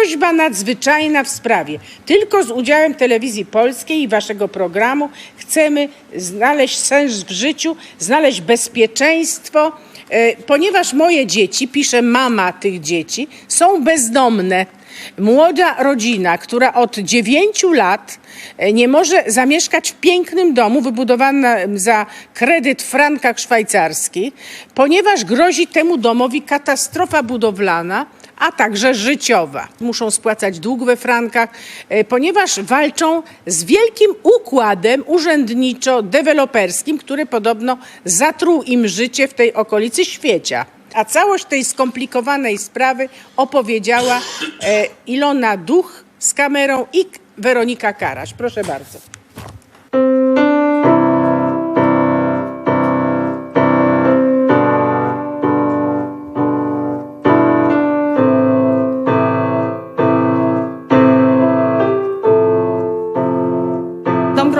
prośba nadzwyczajna w sprawie. Tylko z udziałem telewizji polskiej i waszego programu chcemy znaleźć sens w życiu, znaleźć bezpieczeństwo, e, ponieważ moje dzieci, pisze mama tych dzieci, są bezdomne. Młoda rodzina, która od dziewięciu lat e, nie może zamieszkać w pięknym domu wybudowanym za kredyt w frankach szwajcarskich, ponieważ grozi temu domowi katastrofa budowlana, a także życiowa. Muszą spłacać dług we frankach, e, ponieważ walczą z wielkim układem urzędniczo-deweloperskim, który podobno zatruł im życie w tej okolicy świecia. A całość tej skomplikowanej sprawy opowiedziała e, Ilona Duch z kamerą i Weronika Karaś. Proszę bardzo.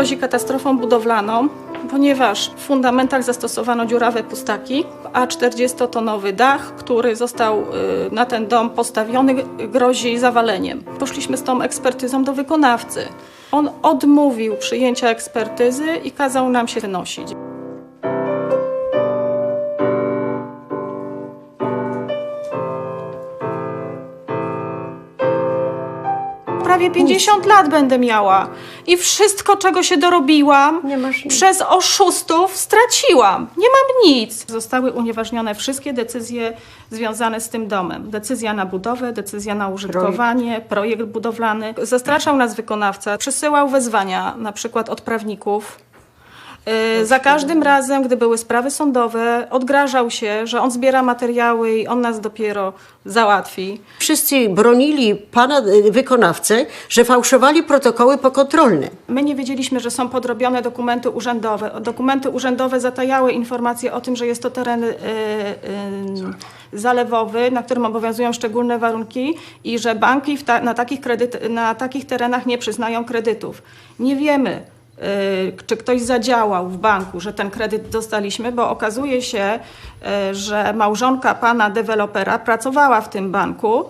Grozi katastrofą budowlaną, ponieważ w fundamentach zastosowano dziurawe pustaki, a 40-tonowy dach, który został y, na ten dom postawiony, grozi zawaleniem. Poszliśmy z tą ekspertyzą do wykonawcy. On odmówił przyjęcia ekspertyzy i kazał nam się wynosić. Prawie 50 lat będę miała i wszystko, czego się dorobiłam, przez oszustów straciłam. Nie mam nic. Zostały unieważnione wszystkie decyzje związane z tym domem. Decyzja na budowę, decyzja na użytkowanie, projekt, budowlany. Zastraszał nas wykonawca, przysyłał wezwania na przykład od prawników. Yy, Za każdym razem, gdy były sprawy sądowe, odgrażał się, że on zbiera materiały i on nas dopiero załatwi. Wszyscy bronili pana y, wykonawcę, że fałszowali protokoły pokontrolne. My nie wiedzieliśmy, że są podrobione dokumenty urzędowe. Dokumenty urzędowe zatajały informacje o tym, że jest to teren y, y, zalewowy, na którym obowiązują szczególne warunki i że banki ta, na, takich kredyt, na takich terenach nie przyznają kredytów. Nie wiemy, czy ktoś zadziałał w banku, że ten kredyt dostaliśmy, bo okazuje się, y, że małżonka pana dewelopera pracowała w tym banku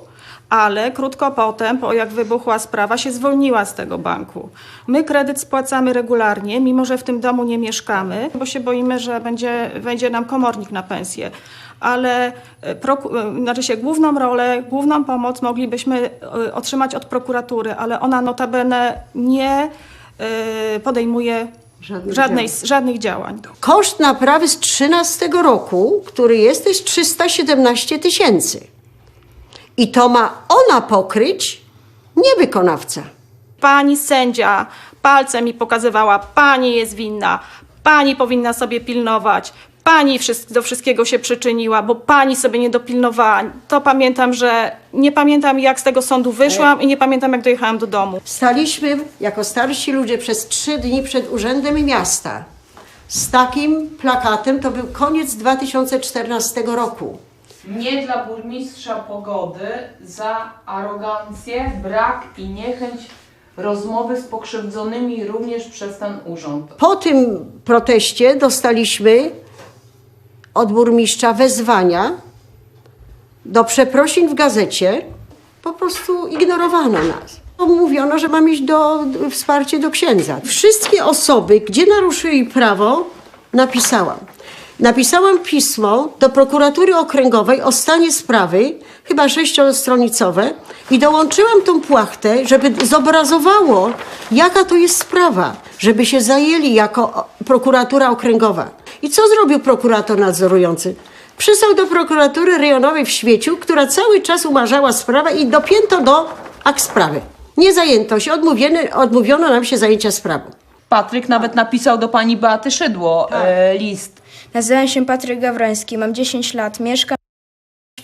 ale krótko potem, po jak wybuchła sprawa, się zwolniła z tego banku. My kredyt spłacamy regularnie, mimo że w tym domu nie mieszkamy, bo się boimy, że będzie, będzie nam komornik na pensję. Ale e, znaczy się, główną rolę, główną pomoc moglibyśmy otrzymać od prokuratury, ale ona notabene nie podejmuje Żadnych żadnej, żadnych działań. Koszt naprawy z 13 roku, który jest, to jest 317 tysięcy. I to ma ona pokryć, nie wykonawca. Pani sędzia palcem mi pokazywała, pani jest winna, pani powinna sobie pilnować, pani do wszystkiego się przyczyniła, bo pani sobie nie dopilnowała. To pamiętam, że nie pamiętam jak z tego sądu wyszłam i nie pamiętam jak dojechałam do domu. Staliśmy jako starsi ludzie przez trzy dni przed Urzędem Miasta z takim plakatem, to był koniec 2014 roku. Nie dla burmistrza Pogody za arogancję, brak i niechęć rozmowy z pokrzywdzonymi również przez ten urząd. Po tym proteście dostaliśmy od burmistrza wezwania do przeprosin w gazecie. Po prostu ignorowano nas. Mówiono, że mam iść do, wsparcie do księdza. Wszystkie osoby, gdzie naruszyli prawo, napisałam. Napisałam pismo do prokuratury okręgowej o stanie sprawy, chyba sześciostronicowe, i dołączyłam tą płachtę, żeby zobrazowało, jaka to jest sprawa, żeby się zajęli jako prokuratura okręgowa. I co zrobił prokurator nadzorujący? Przysłał do prokuratury rejonowej w Świeciu, która cały czas umarzała sprawę i dopięto do akt sprawy. Nie zajęto się, odmówiono, odmówiono nam się zajęcia sprawą. Patryk nawet napisał do pani Beaty Szydło e, list. Nazywam się Patryk Gawroński, mam 10 lat, mieszkam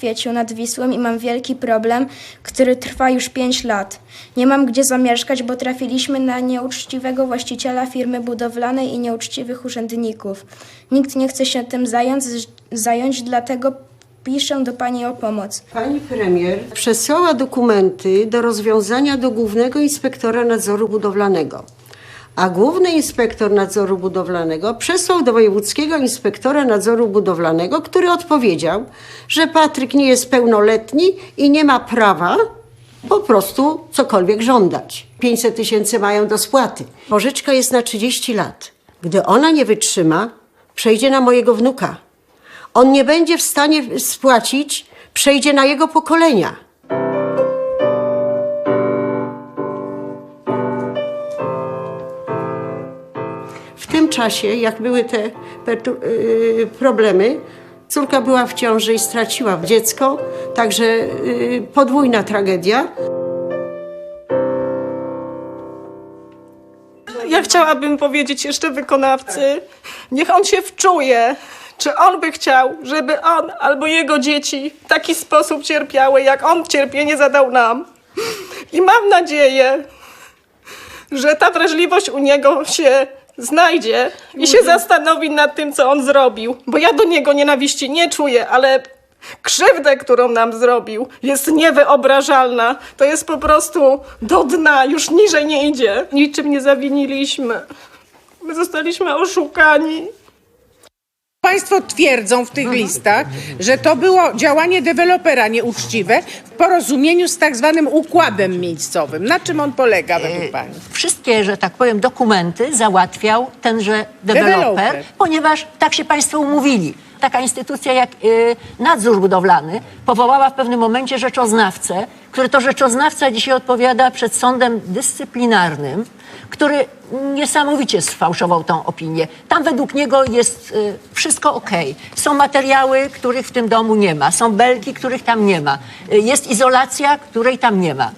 Świeciu nad Wisłą i mam wielki problem, który trwa już 5 lat. Nie mam gdzie zamieszkać, bo trafiliśmy na nieuczciwego właściciela firmy budowlanej i nieuczciwych urzędników. Nikt nie chce się tym zająć, zająć dlatego piszę do Pani o pomoc. Pani premier przesłała dokumenty do rozwiązania do Głównego Inspektora Nadzoru Budowlanego. A Główny Inspektor Nadzoru Budowlanego przesłał do Wojewódzkiego Inspektora Nadzoru Budowlanego, który odpowiedział, że Patryk nie jest pełnoletni i nie ma prawa po prostu cokolwiek żądać. 500 tysięcy mają do spłaty. Pożyczka jest na 30 lat. Gdy ona nie wytrzyma, przejdzie na mojego wnuka. On nie będzie w stanie spłacić, przejdzie na jego pokolenia. Czasie, jak były te yy, problemy, córka była w ciąży i straciła dziecko, także yy, podwójna tragedia. Ja chciałabym powiedzieć jeszcze wykonawcy, niech on się wczuje, czy on by chciał, żeby on albo jego dzieci w taki sposób cierpiały, jak on cierpienie zadał nam. I mam nadzieję, że ta wrażliwość u niego się znajdzie i się zastanowi nad tym, co on zrobił. Bo ja do niego nienawiści nie czuję, ale krzywdę, którą nam zrobił, jest niewyobrażalna. To jest po prostu do dna, już niżej nie idzie. Niczym nie zawiniliśmy. My zostaliśmy oszukani. Państwo twierdzą w tych listach, że to było działanie dewelopera nieuczciwe w porozumieniu z tak zwanym układem miejscowym. Na czym on polega według Pani? Wszystkie, że tak powiem, dokumenty załatwiał tenże deweloper, Deweloper. ponieważ tak się Państwo umówili. Taka instytucja jak y, nadzór budowlany powołała w pewnym momencie rzeczoznawcę, który to rzeczoznawca dzisiaj odpowiada przed sądem dyscyplinarnym, który niesamowicie sfałszował tą opinię. Tam według niego jest y, wszystko ok. Są materiały, których w tym domu nie ma. Są belki, których tam nie ma. Y, jest izolacja, której tam nie ma.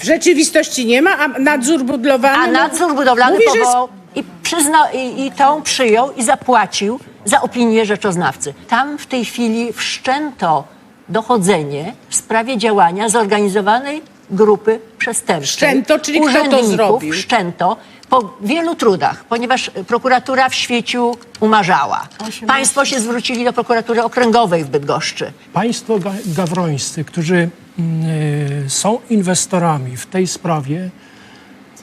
W rzeczywistości nie ma, a nadzór budowlany... A nadzór budowlany mówi, powołał i, przyzna, i, i tą przyjął i zapłacił za opinię rzeczoznawcy. Tam w tej chwili wszczęto dochodzenie w sprawie działania zorganizowanej grupy przestępczej. Wszczęto, czyli kto to zrobił? Wszczęto po wielu trudach, ponieważ prokuratura w świeciu umarzała. Państwo się zwrócili do prokuratury okręgowej w Bydgoszczy. Państwo ga- gawrońscy, którzy mm, y, są inwestorami w tej sprawie,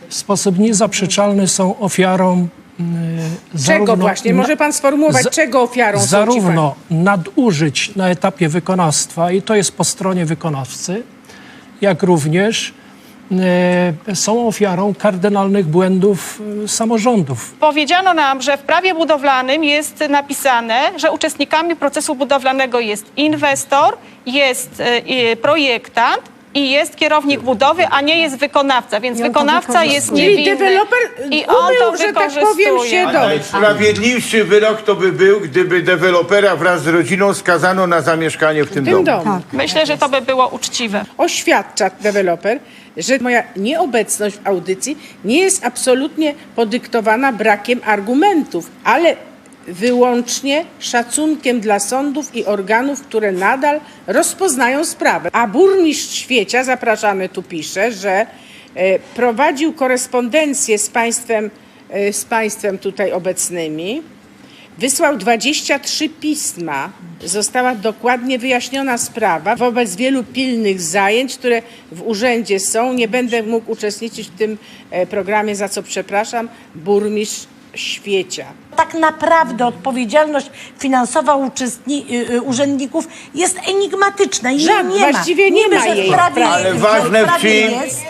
w sposób niezaprzeczalny są ofiarą y, Czego właśnie? Może pan sformułować, za- czego ofiarą są ci Zarówno nadużyć na etapie wykonawstwa, i to jest po stronie wykonawcy, jak również y, są ofiarą kardynalnych błędów y, samorządów. Powiedziano nam, że w prawie budowlanym jest napisane, że uczestnikami procesu budowlanego jest inwestor, jest projektant i jest kierownik budowy, a nie jest wykonawca, więc wykonawca jest Czyli niewinny. deweloper I on umył, to że tak powiem, wykorzystuje. się A do... najsprawiedliwszy wyrok to by był, gdyby dewelopera wraz z rodziną skazano na zamieszkanie w tym, w tym domu. domu. Myślę, że to by było uczciwe. Oświadcza deweloper, że moja nieobecność w audycji nie jest absolutnie podyktowana brakiem argumentów, ale wyłącznie szacunkiem dla sądów i organów, które nadal rozpoznają sprawę. A burmistrz Świecia, zapraszamy tu pisze, że e, prowadził korespondencję z państwem, e, z państwem tutaj obecnymi, Wysłał 23 pisma. Została dokładnie wyjaśniona sprawa wobec wielu pilnych zajęć, które w urzędzie są. Nie będę mógł uczestniczyć w tym e, programie, za co przepraszam. Burmistrz Świecia. Tak naprawdę odpowiedzialność finansowa uczestni, y, y, urzędników jest enigmatyczna i Żadna, nie ma. właściwie nie Niby, ma że jej prawie, Ale ważne w czym- jest,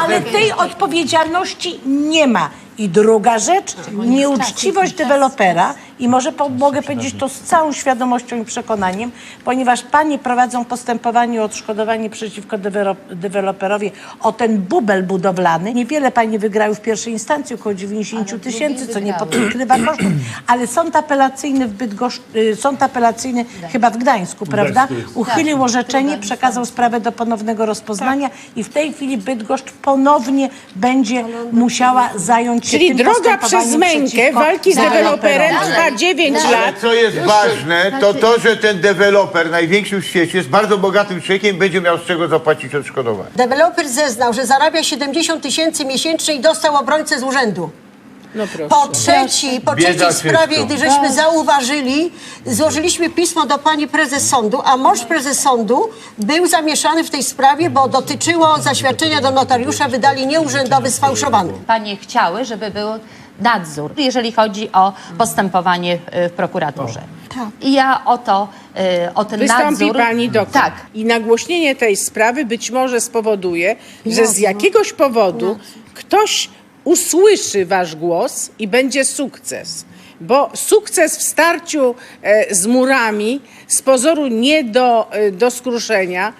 ale tej odpowiedzialności nie ma. I druga rzecz, nieuczciwość dewelopera i może po, mogę powiedzieć to z całą świadomością i przekonaniem, ponieważ panie prowadzą postępowanie o odszkodowanie przeciwko dewelo- deweloperowi o ten bubel budowlany. Niewiele panie wygrały w pierwszej instancji, około 90 tysięcy, co nie podkrywa kosztów, ale sąd apelacyjny w Bydgoszcz, y, sąd apelacyjny chyba w Gdańsku, prawda, uchylił orzeczenie, przekazał sprawę do ponownego rozpoznania i w tej chwili Bydgoszcz ponownie będzie musiała zająć się Czyli tym droga przez mękę walki z deweloperem trwa 9 Ale lat. co jest ważne, to to, że ten deweloper, największy w świecie, jest bardzo bogatym człowiekiem i będzie miał z czego zapłacić odszkodowanie. Deweloper zeznał, że zarabia 70 tysięcy miesięcznie i dostał obrońcę z urzędu. No. Po trzeci, po trzeciej sprawie, gdy żeśmy zauważyli, złożyliśmy pismo do pani prezes sądu, a mąż prezes sądu był zamieszany w tej sprawie, bo dotyczyło zaświadczenia do notariusza, wydali nieurzędowy, sfałszowany. Panie chciały, żeby był nadzór, jeżeli chodzi o postępowanie y, w prokuraturze. I ja o to, y, o ten Wystąpi nadzór... pani doktor. Tak. I nagłośnienie tej sprawy być może spowoduje, że z jakiegoś powodu ktoś usłyszy wasz głos i będzie sukces. Bo sukces w starciu e, z murami z pozoru nie do, e, do skruszenia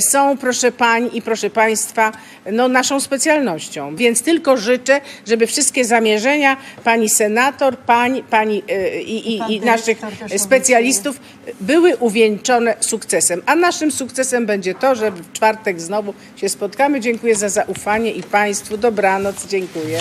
są, proszę pań i proszę państwa, no, naszą specjalnością. Więc tylko życzę, żeby wszystkie zamierzenia pani senator, pań, pani e, i, i, i naszych specjalistów były uwieńczone sukcesem. A naszym sukcesem będzie to, że w czwartek znowu się spotkamy. Dziękuję za zaufanie i państwu. Dobranoc. Dziękuję.